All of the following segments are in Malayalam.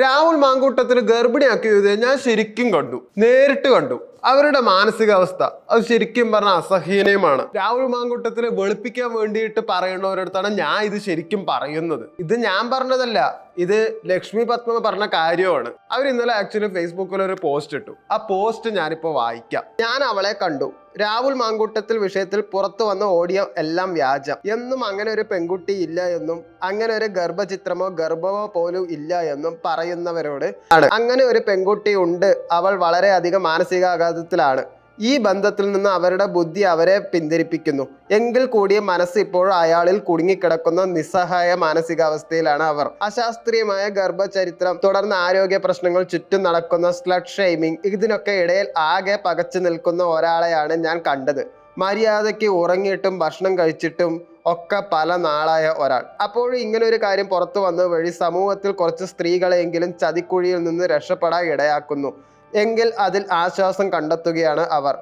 രാഹുൽ മാങ്കൂട്ടത്തിന് ഗർഭിണിയാക്കിയത് ഞാൻ ശരിക്കും കണ്ടു. നേരിട്ട് കണ്ടു. അവരുടെ മാനസികാവസ്ഥ. അത് ശരിക്കും പറഞ്ഞ അസഹ്യനീയമാണ് രാഹുൽ മാങ്കുട്ടത്തിനെ വെളുപ്പിക്കാൻ വേണ്ടിയിട്ട് പറയുന്നവരടുത്താണ് ഞാൻ ഇത് ശരിക്കും പറയുന്നത്. ഇത് ഞാൻ പറഞ്ഞതല്ല. ഇത് ലക്ഷ്മി പത്മ പറഞ്ഞ കാര്യമാണ്. അവർ ഇന്നലെ ആക്ച്വലി ഫേസ്ബുക്കിൽ ഒരു പോസ്റ്റ് ഇട്ടു. ആ പോസ്റ്റ് ഞാനിപ്പോൾ വായിക്കാം. ഞാൻ അവളെ കണ്ടു. രാഹുൽ മാങ്കൂട്ടത്തിൽ വിഷയത്തിൽ പുറത്തു വന്ന ഓഡിയോ എല്ലാം വ്യാജം. എന്നും അങ്ങനെ ഒരു പെൺകുട്ടി ഇല്ല എന്നും അങ്ങനെ ഒരു ഗർഭചിത്രമോ ഗർഭമോ പോലും ഇല്ല എന്നും പറയുന്നവരോട് ആണ്. അങ്ങനെ ഒരു പെൺകുട്ടി ഉണ്ട്. അവൾ വളരെയധികം മാനസികാഘാതത്തിലാണ് ഈ ബന്ധത്തിൽ നിന്ന് അവരുടെ ബുദ്ധി അവരെ പിന്തിരിപ്പിക്കുന്നു. എങ്കിൽ കൂടിയ മനസ്സ് ഇപ്പോഴും അയാളിൽ കുടുങ്ങിക്കിടക്കുന്ന നിസ്സഹായ മാനസികാവസ്ഥയിലാണ് അവർ. അശാസ്ത്രീയമായ ഗർഭചരിത്രം തുടർന്ന് ആരോഗ്യ പ്രശ്നങ്ങൾ ചുറ്റും നടക്കുന്ന സ്ലഡ് ഷെയ്മിങ് ഇതിനൊക്കെ ഇടയിൽ ആകെ പകച്ചു നിൽക്കുന്ന ഒരാളെയാണ് ഞാൻ കണ്ടത്. മര്യാദയ്ക്ക് ഉറങ്ങിയിട്ടും ഭക്ഷണം കഴിച്ചിട്ടും ഒക്കെ പല നാളായ ഒരാൾ. അപ്പോഴും ഇങ്ങനെ ഒരു കാര്യം പുറത്തു വന്നത് വഴി സമൂഹത്തിൽ കുറച്ച് സ്ത്രീകളെങ്കിലും ചതിക്കുഴിയിൽ നിന്ന് രക്ഷപ്പെടാൻ ഇടയാക്കുന്നു. എങ്കിൽ അതിൽ ആശ്വാസം കണ്ടെത്തുകയാണ് അവർ.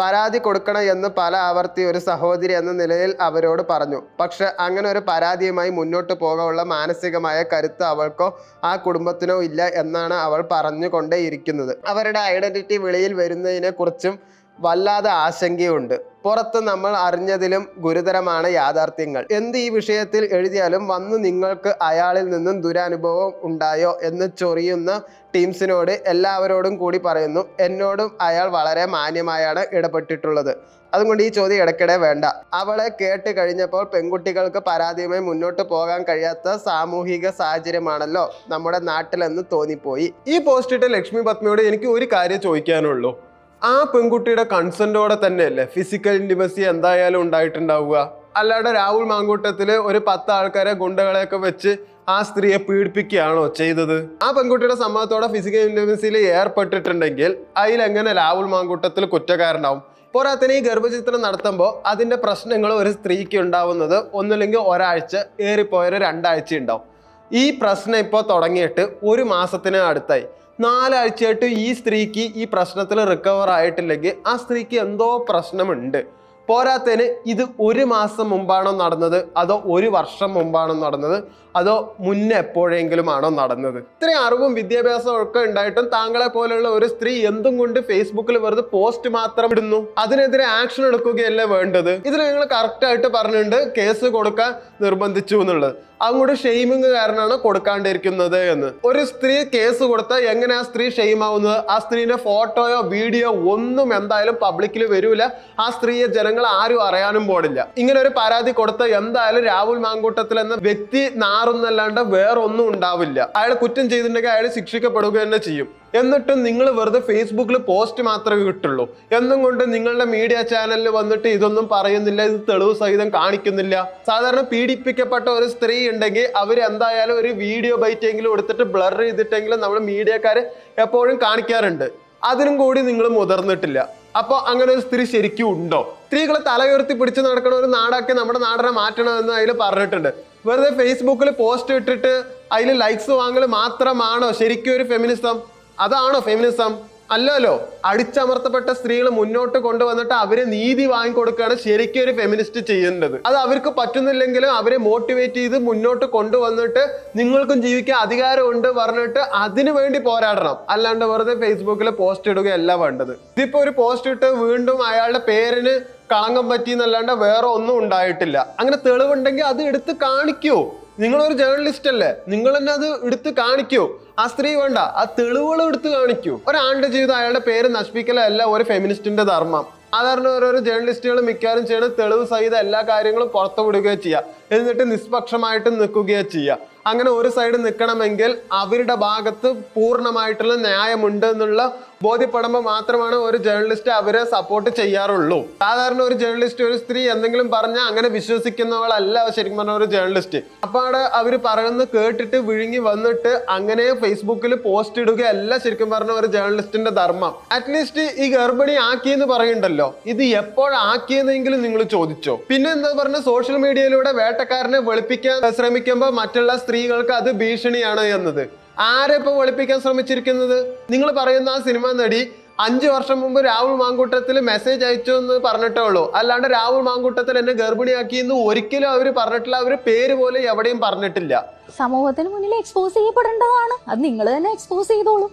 പരാതി കൊടുക്കണം എന്ന് പല ആവർത്തി ഒരു സഹോദരി എന്ന നിലയിൽ അവരോട് പറഞ്ഞു. പക്ഷെ അങ്ങനെ ഒരു പരാതിയുമായി മുന്നോട്ട് പോകാനുള്ള മാനസികമായ കരുത്ത് അവൾക്കോ ആ കുടുംബത്തിനോ ഇല്ല എന്നാണ് അവൾ പറഞ്ഞുകൊണ്ടേയിരിക്കുന്നത്. അവരുടെ ഐഡന്റിറ്റി വെളിയിൽ വരുന്നതിനെ കുറിച്ചും വല്ലാതെ ആശങ്കയുണ്ട്. പുറത്ത് നമ്മൾ അറിഞ്ഞതിലും ഗുരുതരമാണ് യാഥാർത്ഥ്യങ്ങൾ. എന്ത് ഈ വിഷയത്തിൽ എഴുതിയാലും വന്ന് നിങ്ങൾക്ക് അയാളിൽ നിന്നും ദുരനുഭവം ഉണ്ടായോ എന്ന് ചൊറിയുന്ന ടീംസിനോട് എല്ലാവരോടും കൂടി പറയുന്നു. എന്നോടും അയാൾ വളരെ മാന്യമായാണ് ഇടപെട്ടിട്ടുള്ളത്. അതുകൊണ്ട് ഈ ചോദ്യം ഇടയ്ക്കിടെ വേണ്ട. അവളെ കേട്ട് കഴിഞ്ഞപ്പോൾ പെൺകുട്ടികൾക്ക് പരാതിയുമായി മുന്നോട്ട് പോകാൻ കഴിയാത്ത സാമൂഹിക സാഹചര്യമാണല്ലോ നമ്മുടെ നാട്ടിലെന്ന് തോന്നിപ്പോയി. ഈ പോസ്റ്റിട്ട് ലക്ഷ്മി പത്മയോട് എനിക്ക് ഒരു കാര്യം ചോദിക്കാനുള്ളൂ. ആ പെൺകുട്ടിയുടെ കൺസെന്റോടെ തന്നെയല്ലേ? ഫിസിക്കൽ ഇന്റിമസി എന്തായാലും ഉണ്ടായിട്ടുണ്ടാവുക. അല്ലാതെ രാഹുൽ മാങ്കൂട്ടത്തിൽ ഒരു പത്ത് ആൾക്കാരെ ഗുണ്ടകളെയൊക്കെ വെച്ച് ആ സ്ത്രീയെ പീഡിപ്പിക്കുകയാണോ ചെയ്തത്? ആ പെൺകുട്ടിയുടെ സമ്മതത്തോടെ ഫിസിക്കൽ ഇന്റിമസിയിൽ ഏർപ്പെട്ടിട്ടുണ്ടെങ്കിൽ അതിലെങ്ങനെ രാഹുൽ മാങ്കൂട്ടത്തിൽ കുറ്റക്കാരനാവും? പോരാത്തിന് ഈ ഗർഭചിത്രം നടത്തുമ്പോൾ അതിന്റെ പ്രശ്നങ്ങൾ ഒരു സ്ത്രീക്ക് ഉണ്ടാവുന്നത് ഒന്നില്ലെങ്കിൽ ഒരാഴ്ച ഏറിപ്പോയൊരു രണ്ടാഴ്ച ഉണ്ടാവും. ഈ പ്രശ്നം ഇപ്പോൾ തുടങ്ങിയിട്ട് ഒരു മാസത്തിന് അടുത്തായി. നാലാഴ്ചയായിട്ട് ഈ സ്ത്രീക്ക് ഈ പ്രശ്നത്തിൽ റിക്കവർ ആയിട്ടില്ലെങ്കിൽ ആ സ്ത്രീക്ക് എന്തോ പ്രശ്നമുണ്ട്. പോരാത്തതിന് ഇത് ഒരു മാസം മുമ്പാണോ നടന്നത്? അതോ ഒരു വർഷം മുമ്പാണോ നടന്നത്? അതോ മുന്നേ എപ്പോഴെങ്കിലും ആണോ നടന്നത്? ഇത്രയും അറിവും വിദ്യാഭ്യാസവും ഒക്കെ ഉണ്ടായിട്ടും താങ്കളെ പോലെയുള്ള ഒരു സ്ത്രീ എന്തും കൊണ്ട് ഫേസ്ബുക്കിൽ വെറുതെ പോസ്റ്റ് മാത്രം ഇടുന്നു. അതിനെതിരെ ആക്ഷൻ എടുക്കുകയല്ലേ വേണ്ടത്? ഇതിൽ നിങ്ങൾ കറക്റ്റായിട്ട് പറഞ്ഞിട്ടുണ്ട് കേസ് കൊടുക്കാൻ നിർബന്ധിച്ചു എന്നുള്ളത്. അങ്ങോട്ട് ഷെയ്മിങ് കാരണമാണ് കൊടുക്കാണ്ടിരിക്കുന്നത് എന്ന്. ഒരു സ്ത്രീ കേസ് കൊടുത്ത് എങ്ങനെ ആ സ്ത്രീ ഷെയിം ആവുന്നത്? ആ സ്ത്രീന്റെ ഫോട്ടോയോ വീഡിയോ ഒന്നും എന്തായാലും പബ്ലിക്കിൽ വരൂല. ആ സ്ത്രീയെ ജനങ്ങൾ ആരും അറിയാനും പോടില്ല ഇങ്ങനെ ഒരു പരാതി കൊടുത്ത് എന്തായാലും രാഹുൽ മാങ്കൂട്ടത്തിൽ എന്ന വ്യക്തി നാറുന്നല്ലാണ്ട് വേറൊന്നും ഉണ്ടാവില്ല. അയാൾ കുറ്റം ചെയ്തിട്ടുണ്ടെങ്കിൽ അയാൾ ശിക്ഷിക്കപ്പെടുക തന്നെ ചെയ്യും. എന്നിട്ടും നിങ്ങൾ വെറുതെ ഫേസ്ബുക്കിൽ പോസ്റ്റ് മാത്രമേ കിട്ടുള്ളൂ എന്നും കൊണ്ട് നിങ്ങളുടെ മീഡിയ ചാനലിൽ വന്നിട്ട് ഇതൊന്നും പറയുന്നില്ല ഇത് തെളിവ് സഹിതം കാണിക്കുന്നില്ല. സാധാരണ പീഡിപ്പിക്കപ്പെട്ട ഒരു സ്ത്രീ ഉണ്ടെങ്കിൽ അവർ എന്തായാലും ഒരു വീഡിയോ ബൈറ്റെങ്കിലും എടുത്തിട്ട് ബ്ലർ ചെയ്തിട്ടെങ്കിലും നമ്മൾ മീഡിയക്കാർ എപ്പോഴും കാണിക്കാറുണ്ട്. അതിനും കൂടി നിങ്ങൾ മുതിർന്നിട്ടില്ല. അപ്പോൾ അങ്ങനെ ഒരു സ്ത്രീ ശരിക്കും ഉണ്ടോ? സ്ത്രീകളെ തലയുയർത്തി പിടിച്ച് നടക്കണ ഒരു നാടാക്കി നമ്മുടെ നാടിനെ മാറ്റണമെന്ന് അതിൽ പറഞ്ഞിട്ടുണ്ട്. വെറുതെ ഫേസ്ബുക്കിൽ പോസ്റ്റ് ഇട്ടിട്ട് അതിൽ ലൈക്സ് വാങ്ങൽ മാത്രമാണോ ശരിക്കും ഒരു ഫെമിനിസം അതാണോ ഫെമിനിസം അല്ലല്ലോ. അടിച്ചമർത്തപ്പെട്ട സ്ത്രീകൾ മുന്നോട്ട് കൊണ്ടുവന്നിട്ട് അവരെ നീതി വാങ്ങിക്കൊടുക്കുകയാണ് ശരിക്കും ഒരു ഫെമിനിസ്റ്റ് ചെയ്യേണ്ടത്. അത് അവർക്ക് പറ്റുന്നില്ലെങ്കിലും അവരെ മോട്ടിവേറ്റ് ചെയ്ത് മുന്നോട്ട് കൊണ്ടുവന്നിട്ട് നിങ്ങൾക്കും ജീവിക്കാൻ അധികാരമുണ്ട് പറഞ്ഞിട്ട് അതിനു വേണ്ടി പോരാടണം. അല്ലാണ്ട് വെറുതെ ഫേസ്ബുക്കിൽ പോസ്റ്റ് ഇടുകയല്ല വേണ്ടത്. ഇതിപ്പോ ഒരു പോസ്റ്റ് ഇട്ട് വീണ്ടും അയാളുടെ പേരിന് കളങ്കം പറ്റി എന്നല്ലാണ്ട് വേറെ ഒന്നും ഉണ്ടായിട്ടില്ല. അങ്ങനെ തെളിവുണ്ടെങ്കിൽ അത് എടുത്ത് കാണിക്കൂ. നിങ്ങളൊരു ജേർണലിസ്റ്റ് അല്ലേ? നിങ്ങൾ തന്നെ അത് എടുത്ത് കാണിക്കൂ. ആ സ്ത്രീ വേണ്ട ആ തെളിവുകൾ എടുത്ത് കാണിക്കൂ. ഒരാളുടെ ജീവിതം അയാളുടെ പേര് നശിപ്പിക്കലല്ല ഒരു ഫെമിനിസ്റ്റിന്റെ ധർമ്മം. സാധാരണ ഓരോരോ ജേർണലിസ്റ്റുകൾ മിക്കവാറും ചെയ്യണ തെളിവ് സഹിത എല്ലാ കാര്യങ്ങളും പുറത്തു വിടുകയോ ചെയ്യുക എന്നിട്ട് നിഷ്പക്ഷമായിട്ട് നിൽക്കുകയോ ചെയ്യുക അങ്ങനെ ഒരു സൈഡ് നിൽക്കണമെങ്കിൽ അവരുടെ ഭാഗത്ത് പൂർണമായിട്ടുള്ള ന്യായമുണ്ട് എന്നുള്ള ബോധ്യപ്പെടുമ്പോൾ മാത്രമാണ് ഒരു ജേർണലിസ്റ്റ് അവരെ സപ്പോർട്ട് ചെയ്യാറുള്ളൂ. സാധാരണ ഒരു ജേർണലിസ്റ്റ് ഒരു സ്ത്രീ എന്തെങ്കിലും പറഞ്ഞാൽ അങ്ങനെ വിശ്വസിക്കുന്നവളല്ല ശരിക്കും പറഞ്ഞ ഒരു ജേർണലിസ്റ്റ് അപ്പോൾ അവിടെ അവർ പറയുന്നത് കേട്ടിട്ട് വിഴുങ്ങി വന്നിട്ട് അങ്ങനെ ഫേസ്ബുക്കിൽ പോസ്റ്റ് ഇടുകയല്ല ശരിക്കും പറഞ്ഞ ഒരു ജേർണലിസ്റ്റിന്റെ ധർമ്മം. അറ്റ്ലീസ്റ്റ് ഈ ഗർഭിണി ആക്കിയെന്ന് പറയുന്നുണ്ടല്ലോ. ഇത് എപ്പോഴാക്കിയെന്നെങ്കിലും നിങ്ങൾ ചോദിച്ചോ. പിന്നെ എന്താ പറഞ്ഞ സോഷ്യൽ മീഡിയയിലൂടെ വേട്ടക്കാരനെ വെളുപ്പിക്കാൻ ശ്രമിക്കുമ്പോൾ മറ്റുള്ള സ്ത്രീകൾക്ക് അത് ഭീഷണിയാണ് എന്നത്. ആരെ ഇപ്പൊ വെളുപ്പിക്കാൻ ശ്രമിച്ചിരിക്കുന്നത്? നിങ്ങൾ പറയുന്ന ആ സിനിമ നടി അഞ്ചു വർഷം മുമ്പ് രാഹുൽ മാങ്കൂട്ടത്തിൽ മെസ്സേജ് അയച്ചു എന്ന് പറഞ്ഞിട്ടേ ഉള്ളൂ. അല്ലാണ്ട് രാഹുൽ മാങ്കൂട്ടത്തിൽ എന്നെ ഗർഭിണിയാക്കി എന്ന് ഒരിക്കലും അവർ പറഞ്ഞിട്ടില്ല. അവർ പേര് പോലും എവിടെയും പറഞ്ഞിട്ടില്ല. സമൂഹത്തിന് മുന്നിൽ എക്സ്പോസ് ചെയ്യപ്പെടേണ്ടതാണ്. അത് നിങ്ങൾ തന്നെ എക്സ്പോസ് ചെയ്തോളൂ.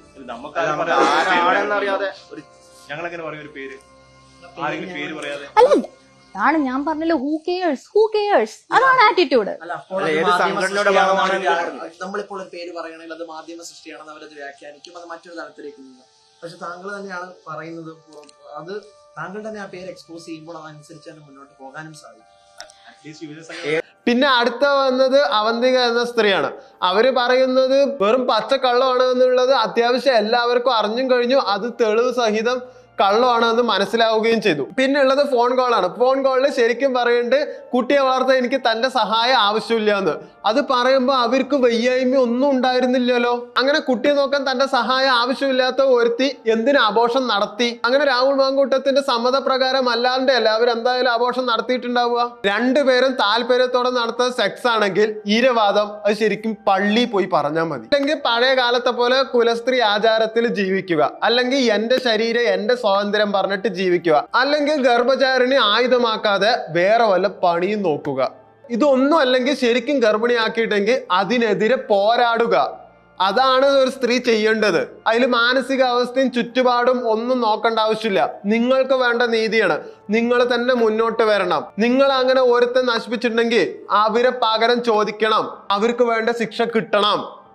പറയും ഒരു പേര്? ആരെങ്കിലും പേര് പറയാതെ? അല്ല അതാണ് ഞാൻ പറഞ്ഞല്ലോ ഹൂ കെയേഴ്സ് ഹൂ കെയേഴ്സ് അതാണ് ആറ്റിറ്റ്യൂഡ് നമ്മളിപ്പോൾ ഒരു പേര് പറയണെങ്കിൽ അത് മാധ്യമ സൃഷ്ടിയാണെന്ന് അവരത് വ്യാഖ്യാനിക്കും അത് മറ്റൊരു തലത്തിലേക്ക് നീങ്ങും. പക്ഷെ താങ്കൾ തന്നെയാണ് പറയുന്നത് പുറം- അത് താങ്കൾ തന്നെ ആ പേര് എക്സ്പോസ് ചെയ്യുമ്പോൾ അതനുസരിച്ച് തന്നെ മുന്നോട്ട് പോകാനും സാധിക്കും. പിന്നെ അടുത്ത വന്നത് അവന്തിക എന്ന സ്ത്രീയാണ്. അവർ പറയുന്നത് വെറും പച്ചക്കള്ളമാണ് എന്നുള്ളത് അത്യാവശ്യം എല്ലാവർക്കും അറിഞ്ഞും കഴിഞ്ഞു. അത് തെളിവ് സഹിതം കള്ളമാണ് എന്ന് മനസ്സിലാവുകയും ചെയ്തു. പിന്നെ ഉള്ളത് ഫോൺ കോളാണ് ഫോൺ കോളിൽ ശരിക്കും പറയുന്നുണ്ട് കുട്ടിയെ വളർത്താൻ എനിക്ക് തന്റെ സഹായം ആവശ്യമില്ല എന്ന്. അത് പറയുമ്പോൾ അവർക്ക് വയ്യായ്മ ഒന്നും ഉണ്ടായിരുന്നില്ലല്ലോ. അങ്ങനെ കുട്ടിയെ നോക്കാൻ തന്റെ സഹായം ആവശ്യമില്ലാത്ത ഒരുത്തി എന്തിനു ആഘോഷം നടത്തി? അങ്ങനെ രാഹുൽ മാങ്കൂട്ടത്തിന്റെ സമ്മതപ്രകാരം അല്ലാണ്ട് അല്ല അവർ എന്തായാലും ആഘോഷം നടത്തിയിട്ടുണ്ടാവുക. രണ്ടുപേരും താല്പര്യത്തോടെ നടത്തുന്ന സെക്സ് ആണെങ്കിൽ ഈരവാദം അത് ശരിക്കും പള്ളി പോയി പറഞ്ഞാൽ മതി. അല്ലെങ്കിൽ പഴയ കാലത്തെ പോലെ കുലസ്ത്രീ ആചാരത്തിൽ ജീവിക്കുക. അല്ലെങ്കിൽ എന്റെ ശരീരം എന്റെ സ്വാതന്ത്ര്യം പറഞ്ഞിട്ട് ജീവിക്കുക. അല്ലെങ്കിൽ ഗർഭചാരിണി ആയുധമാക്കാതെ വേറെ വല്ല പണിയും നോക്കുക. ഇതൊന്നും അല്ലെങ്കിൽ ശരിക്കും ഗർഭിണിയാക്കിയിട്ടെങ്കിൽ അതിനെതിരെ പോരാടുക. അതാണ് ഒരു സ്ത്രീ ചെയ്യേണ്ടത്. അതിൽ മാനസികാവസ്ഥയും ചുറ്റുപാടും ഒന്നും നോക്കേണ്ട ആവശ്യമില്ല. നിങ്ങൾക്ക് വേണ്ട നീതിയാണ്. നിങ്ങൾ തന്നെ മുന്നോട്ട് വരണം. നിങ്ങൾ അങ്ങനെ ഓരോരുത്തർ നശിപ്പിച്ചിട്ടുണ്ടെങ്കിൽ അവരെ പകരം ചോദിക്കണം. അവർക്ക് വേണ്ട ശിക്ഷ കിട്ടണം.